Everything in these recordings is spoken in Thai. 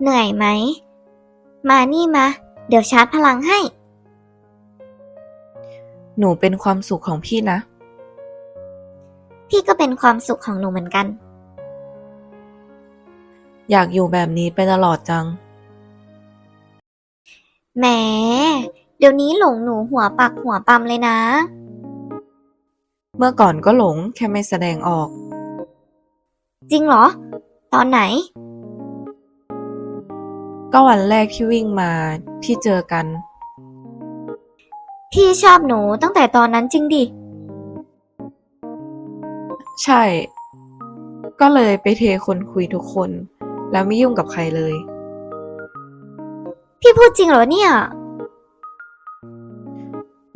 เหนื่อยไหม มานี่มา เดี๋ยวชาร์จพลังให้ หนูเป็นความสุขของพี่นะ พี่ก็เป็นความสุขของหนูเหมือนกัน อยากอยู่แบบนี้ไปตลอดจัง แหม เดี๋ยวนี้หลงหนูหัวปักหัวปั๊มเลยนะ เมื่อก่อนก็หลงแค่ไม่แสดงออก จริงเหรอ ตอนไหน ก็วันแรกที่วิ่งมาที่เจอกัน พี่ชอบหนูตั้งแต่ตอนนั้นจริงดิ ใช่ ก็เลยไปเทคนคุยทุกคน แล้วไม่ยุ่งกับใครเลย พี่พูดจริงเหรอเนี่ย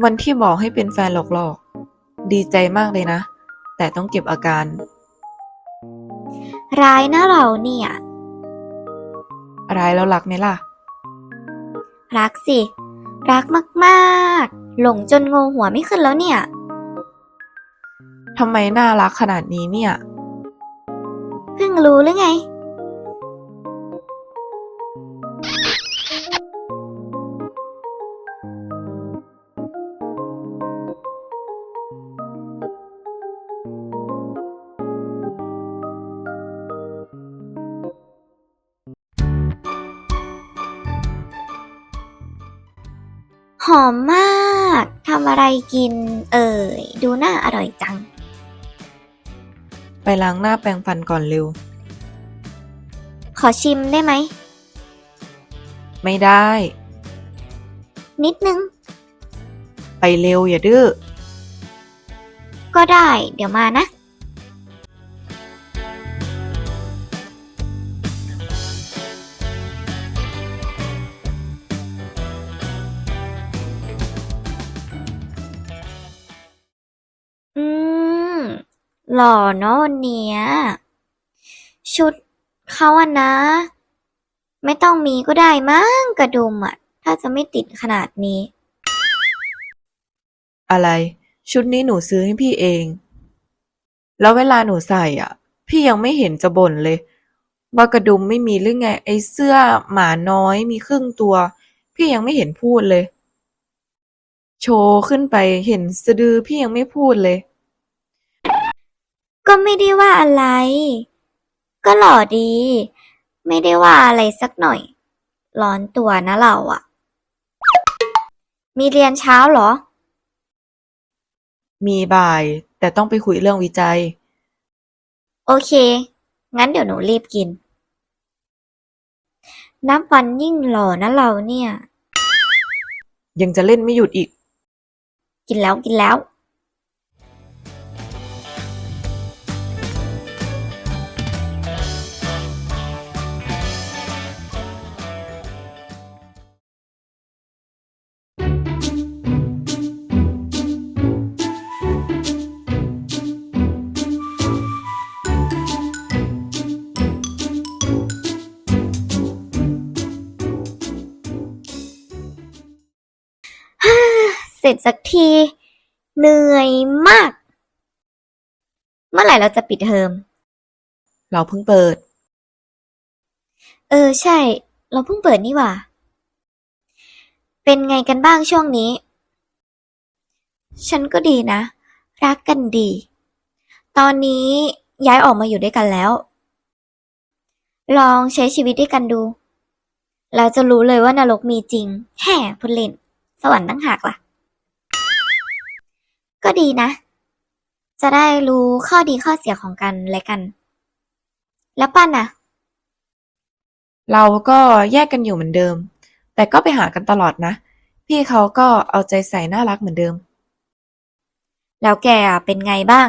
วันที่บอกให้เป็นแฟนหลอกๆ ดีใจมากเลยนะ แต่ต้องเก็บอาการ ร้ายนะเราเนี่ย ร้ายแล้วรักไหมล่ะ รักสิ รักมากๆ หลงจนงงหัวไม่ขึ้นแล้วเนี่ยทำไมน่ารักขนาดนี้เนี่ย เพิ่งรู้หรือไง หอมมากทำอะไรกิน เอ่ย ดูน่าอร่อยจัง ไปล้างหน้าแปรงฟันก่อนเร็ว ขอชิมได้ไหม ไม่ได้ นิดนึง ไปเร็วอย่าดื้อ ก็ได้ เดี๋ยวมานะ อืม หล่อเนอะวันเนี้ย ชุดเขาอะนะ ไม่ต้องมีก็ได้มั้งกระดุมอะถ้าจะไม่ติดขนาดนี้ อะไร ชุดนี้หนูซื้อให้พี่เอง แล้วเวลาหนูใส่อะ พี่ยังไม่เห็นจะบ่นเลย ว่ากระดุมไม่มีหรือไง ไอ้เสื้อหมาน้อยมีครึ่งตัว พี่ยังไม่เห็นพูดเลย โชว์ขึ้นไปเห็นสะดือพี่ยังไม่พูดเลย ก็ไม่ได้ว่าอะไร ก็หล่อดี ไม่ได้ว่าอะไรสักหน่อย ร้อนตัวนะเราอะมีเรียนเช้าเหรอ มีบ่าย แต่ต้องไปคุยเรื่องวิจัย โอเค งั้นเดี๋ยวหนูรีบกินนับวันยิ่งหล่อนะเราเนี่ย ยังจะเล่นไม่หยุดอีก กินแล้วกินแล้ว เสร็จสักที เหนื่อยมาก เมื่อไหร่เราจะปิดเทอม เราเพิ่งเปิด เออใช่ เราเพิ่งเปิดนี่หว่า เป็นไงกันบ้างช่วงนี้ ฉันก็ดีนะ รักกันดี ตอนนี้ย้ายออกมาอยู่ด้วยกันแล้ว ลองใช้ชีวิตด้วยกันดูเราจะรู้เลยว่านรกมีจริง แห่พูดเล่น สวรรค์ตั้งหากล่ะ ก็ดีนะ จะได้รู้ข้อดีข้อเสียของกันและกัน แล้วปั้นน่ะ เราก็แยกกันอยู่เหมือนเดิม แต่ก็ไปหากันตลอดนะ พี่เขาก็เอาใจใส่น่ารักเหมือนเดิม แล้วแกอะเป็นไงบ้าง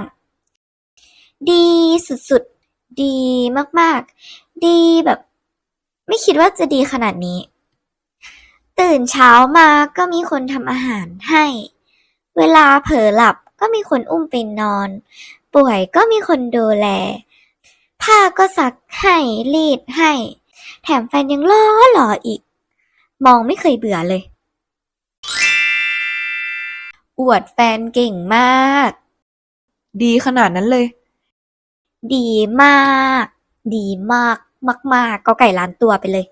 ดีสุดๆ ดีมากๆ ดีแบบ ไม่คิดว่าจะดีขนาดนี้ ตื่นเช้ามาก็มีคนทำอาหารให้ เวลาเผลอหลับก็มีคนอุ้มไปนอน ป่วยก็มีคนดูแล ผ้าก็ซักให้รีดให้ แถมแฟนยังล้อหล่ออีก มองไม่เคยเบื่อเลย อวดแฟนเก่งมาก ดีขนาดนั้นเลย ดีมาก ดีมากมาก ๆ ก็ไก่ล้านตัวไปเลย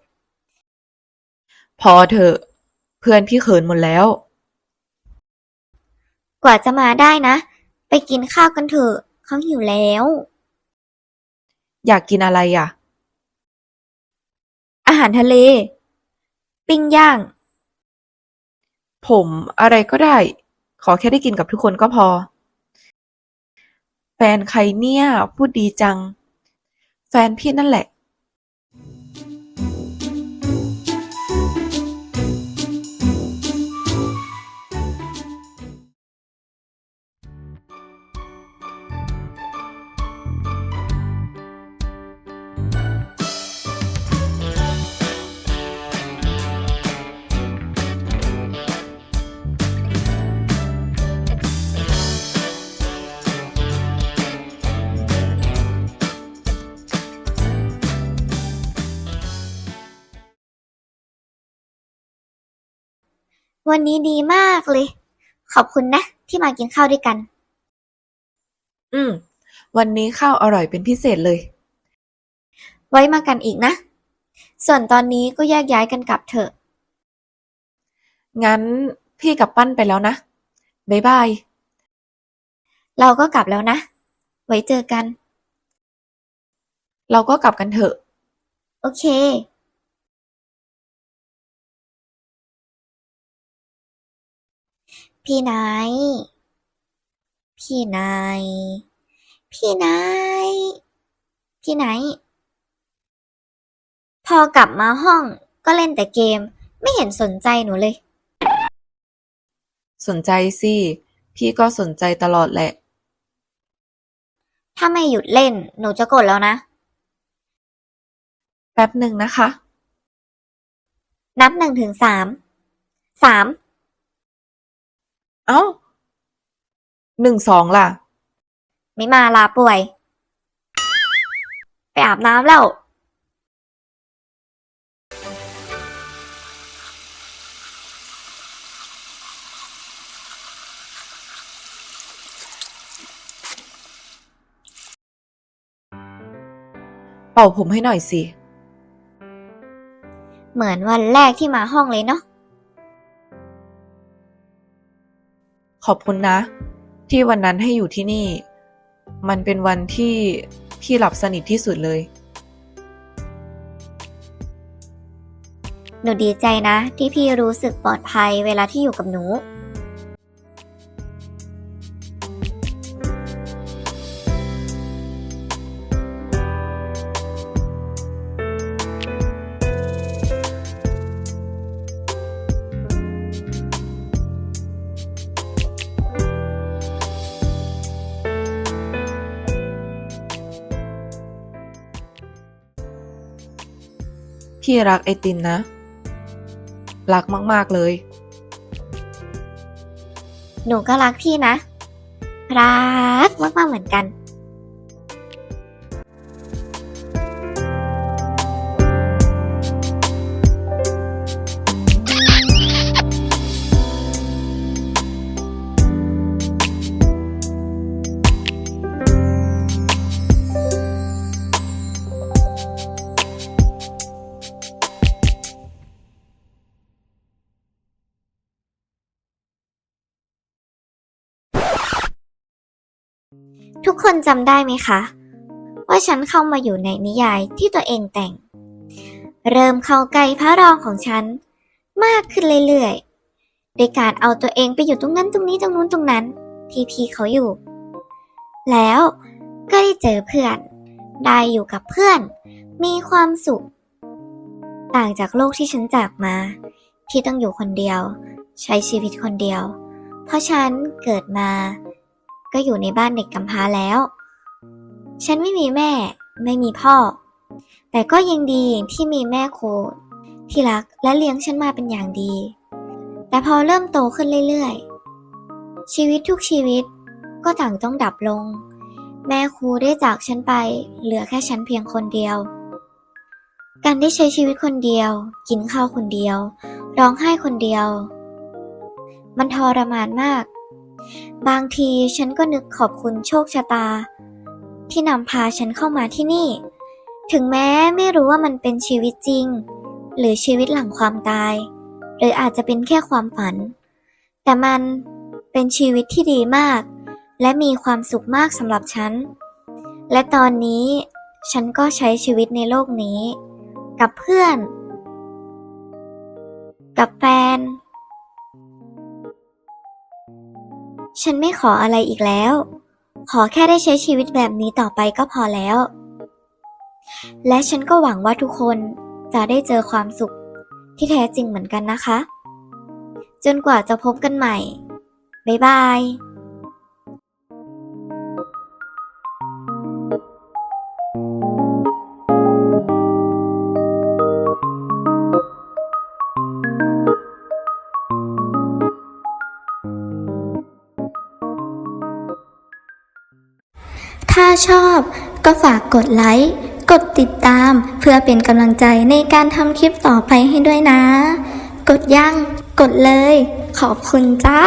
พอเถอะ เพื่อนพี่เขินหมดแล้ว กว่าจะมาได้นะ ไปกินข้าวกันเถอะเขาหิวแล้ว อยากกินอะไรอะ อาหารทะเล ปิ้งย่าง ผมอะไรก็ได้ ขอแค่ได้กินกับทุกคนก็พอ แฟนใครเนี่ย พูดดีจัง แฟนพี่นั่นแหละ วันนี้ดีมากเลย ขอบคุณนะ ที่มากินข้าวด้วยกัน อืม วันนี้ข้าวอร่อยเป็นพิเศษเลย ไว้มากันอีกนะ ส่วนตอนนี้ก็แยกย้ายกันกลับเถอะ งั้นพี่กลับปั้นไปแล้วนะบ๊ายบาย เราก็กลับแล้วนะ ไว้เจอกัน เราก็กลับกันเถอะ โอเค พี่นาย พี่นาย พี่นาย พี่นาย พอกลับมาห้องก็เล่นแต่เกม ไม่เห็นสนใจหนูเลย สนใจสิ พี่ก็สนใจตลอดแหละ ถ้าไม่หยุดเล่น หนูจะกดแล้วนะ แป๊บหนึ่งนะคะ นับหนึ่งถึงสาม สาม เอ้าหนึ่งสองล่ะ ไม่มาลาป่วย ไปอาบน้ำแล้ว เป่าผมให้หน่อยสิ เหมือนวันแรกที่มาห้องเลยเนาะ ขอบคุณนะ ที่วันนั้นให้อยู่ที่นี่ มันเป็นวันที่พี่หลับสนิทที่สุดเลย หนูดีใจนะ ที่พี่รู้สึกปลอดภัยเวลาที่อยู่กับหนู พี่รักไอตินนะ รักมากๆเลย หนูก็รักพี่นะ รักมากๆเหมือนกัน ทุกคนจำได้ไหมคะ ว่าฉันเข้ามาอยู่ในนิยายที่ตัวเองแต่ง เริ่มเข้าใกล้พระรองของฉัน มากขึ้นเรื่อยๆโดยการเอาตัวเองไปอยู่ตรงนั้นตรงนี้ตรงนู้นตรงนั้น ที่พี่เขาอยู่ แล้วก็ได้เจอเพื่อน ได้อยู่กับเพื่อน มีความสุข ต่างจากโลกที่ฉันจากมา ที่ต้องอยู่คนเดียว ใช้ชีวิตคนเดียว เพราะฉันเกิดมา ก็อยู่ในบ้านเด็กกำพร้าแล้ว ฉันไม่มีแม่ ไม่มีพ่อ แต่ก็ยังดีที่มีแม่โคที่รักและเลี้ยงฉันมาเป็นอย่างดี แต่พอเริ่มโตขึ้นเรื่อยๆ ชีวิตทุกชีวิตก็ต่างต้องดับลง แม่ครูได้จากฉันไป เหลือแค่ฉันเพียงคนเดียว การได้ใช้ชีวิตคนเดียว กินข้าวคนเดียว ร้องไห้คนเดียว มันทรมานมาก บางทีฉันก็นึกขอบคุณโชคชะตา ที่นำพาฉันเข้ามาที่นี่ ถึงแม้ไม่รู้ว่ามันเป็นชีวิตจริง หรือชีวิตหลังความตาย หรืออาจจะเป็นแค่ความฝัน แต่มันเป็นชีวิตที่ดีมาก และมีความสุขมากสำหรับฉัน และตอนนี้ฉันก็ใช้ชีวิตในโลกนี้ กับเพื่อน กับแฟน ฉันไม่ขออะไรอีกแล้ว ขอแค่ได้ใช้ชีวิตแบบนี้ต่อไปก็พอแล้ว และฉันก็หวังว่าทุกคนจะได้เจอความสุขที่แท้จริงเหมือนกันนะคะ จนกว่าจะพบกันใหม่ บ๊ายบาย ชอบ ก็ฝากกดไลค์ กดติดตามเพื่อเป็นกำลังใจในการทำคลิปต่อไปให้ด้วยนะ กดยังกดเลย ขอบคุณจ้า